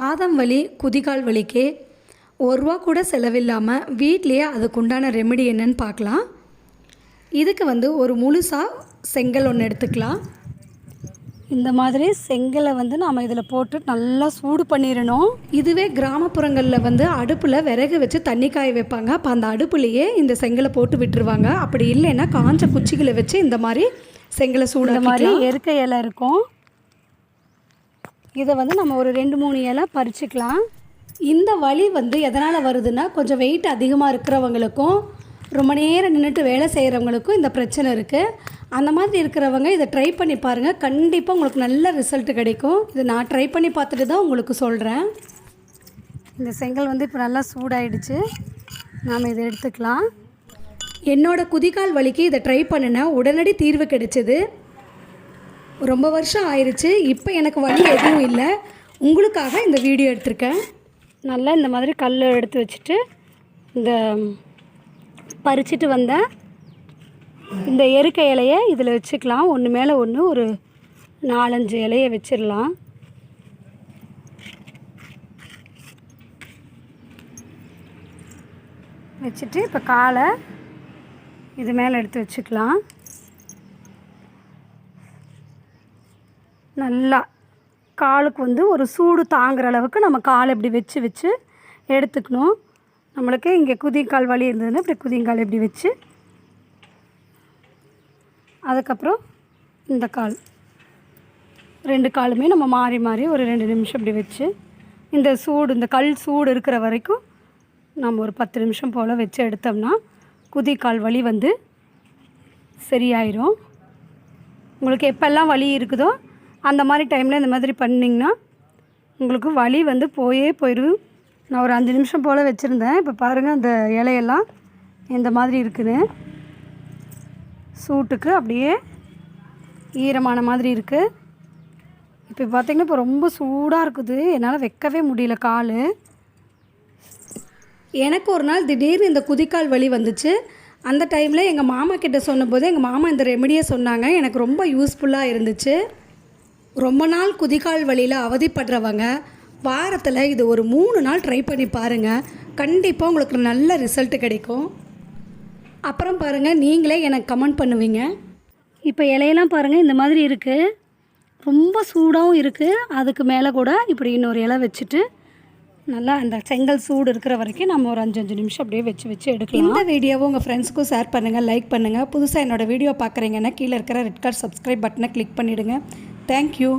பாதம் வலி குதிகால் வலிக்கு ஒரு ரூபா கூட செலவில்லாமல் வீட்லேயே அதுக்குண்டான ரெமெடி என்னன்னு பார்க்கலாம். இதுக்கு வந்து ஒரு முழுசாக செங்கல் ஒன்று எடுத்துக்கலாம். இந்த மாதிரி செங்கலை வந்து நாம் இதில் போட்டு நல்லா சூடு பண்ணிடணும் இதுவே கிராமப்புறங்களில் வந்து அடுப்பில் விறகு வச்சு தண்ணி காய வைப்பாங்க. அப்போ அந்த அடுப்புலேயே இந்த செங்கலை போட்டு விட்டுருவாங்க. அப்படி இல்லைன்னா காஞ்ச குச்சிகளை வச்சு இந்த மாதிரி செங்கலை சூட மாதிரி மாதிரி எருக்க இலை இருக்கும். இதை வந்து நம்ம ஒரு ரெண்டு மூணு இலை பறிச்சுக்கலாம். இந்த வலி வந்து எதனால் வருதுன்னா கொஞ்சம் வெயிட் அதிகமாக இருக்கிறவங்களுக்கும் ரொம்ப நேரம் நின்றுட்டு வேலை செய்கிறவங்களுக்கும் இந்த பிரச்சனை இருக்குது அந்த மாதிரி இருக்கிறவங்க இதை ட்ரை பண்ணி பாருங்கள் கண்டிப்பாக உங்களுக்கு நல்ல ரிசல்ட் கிடைக்கும். இதை நான் ட்ரை பண்ணி பார்த்துட்டு தான் உங்களுக்கு சொல்கிறேன் இந்த செங்கல் வந்து இப்போ நல்லா சூடாயிடுச்சு. நாம் இதை எடுத்துக்கலாம். என்னோடய குதிகால் வலிக்கு இதை ட்ரை பண்ணினேன் உடனடி தீர்வு கிடைச்சிது. ரொம்ப வருஷம் ஆயிடுச்சு இப்போ எனக்கு வழி எதுவும் இல்லை. உங்களுக்காக இந்த வீடியோ எடுத்திருக்கேன். நல்லா இந்த மாதிரி கல் எடுத்து வச்சுட்டு இந்த பறிச்சிட்டு வந்த இந்த எருக்க இலையை இதில் வச்சுக்கலாம். ஒன்று மேலே ஒன்று ஒரு நாலஞ்சு இலையை வச்சிடலாம். வச்சுட்டு இப்போ காலை இது மேலே எடுத்து வச்சுக்கலாம். நல்லா காலுக்கு வந்து ஒரு சூடு தாங்குற அளவுக்கு நம்ம காலை இப்படி வச்சு வச்சு எடுத்துக்கணும். நம்மளுக்கு இங்கே குதிங்கால் வலி இருந்ததுன்னா இப்படி குதிங்கால் இப்படி வச்சு அதுக்கப்புறம் இந்த கால். ரெண்டு காலுமே நம்ம மாறி மாறி ஒரு ரெண்டு நிமிஷம் இப்படி வச்சு இந்த சூடு இந்த கல் சூடு இருக்கிற வரைக்கும் நம்ம ஒரு பத்து நிமிஷம் போல் வச்சு எடுத்தோம்னா குதி கால் வலி வந்து சரியாயிரும். உங்களுக்கு எப்போல்லாம் வலி இருக்குதோ அந்த மாதிரி டைமில் இந்த மாதிரி பண்ணிங்கன்னா உங்களுக்கு வலி வந்து போயே போயிடும் நான் ஒரு அஞ்சு நிமிஷம் போல் வச்சுருந்தேன். இப்போ பாருங்கள் அந்த இலையெல்லாம் இந்த மாதிரி இருக்குன்னு சூட்டுக்கு அப்படியே ஈரமான மாதிரி இருக்குது இப்போ பார்த்திங்கன்னா இப்போ ரொம்ப சூடாக இருக்குது. என்னால் வைக்கவே முடியல கால். எனக்கு ஒரு நாள் திடீர்னு இந்த குதிக்கால் வலி வந்துச்சு. அந்த டைமில் எங்கள் மாமா கிட்ட சொன்னபோது எங்கள் மாமா இந்த ரெமெடியை சொன்னாங்க. எனக்கு ரொம்ப யூஸ்ஃபுல்லாக இருந்துச்சு. ரொம்ப நாள் குதிகால் வலியில் அவதிப்படுறவங்க வாரத்தில் இது ஒரு மூணு நாள் ட்ரை பண்ணி பாருங்கள் கண்டிப்பாக உங்களுக்கு நல்ல ரிசல்ட் கிடைக்கும். அப்புறம் பாருங்கள் நீங்களே எனக்கு கமெண்ட் பண்ணுவீங்க. இப்போ இலையெல்லாம் பாருங்கள் இந்த மாதிரி இருக்குது ரொம்ப சூடாகவும் இருக்குது அதுக்கு மேலே கூட இப்படி இன்னொரு இலை வச்சுட்டு நல்லா அந்த செங்கல் சூடு இருக்கிற வரைக்கும் நம்ம ஒரு அஞ்சு அஞ்சு நிமிஷம் அப்படியே வச்சு வச்சு எடுக்கலாம். இந்த வீடியோவை உங்கள் ஃப்ரெண்ட்ஸ்க்கும் ஷேர் பண்ணுங்கள் லைக் பண்ணுங்கள் புதுசாக என்னோட வீடியோ பார்க்குறீங்கன்னா கீழே இருக்கிற ரெட் கார்ட் சப்ஸ்கிரைப் பட்டனை கிளிக் பண்ணிவிடுங்க ಥ್ಯಾಂಕ್ ಯು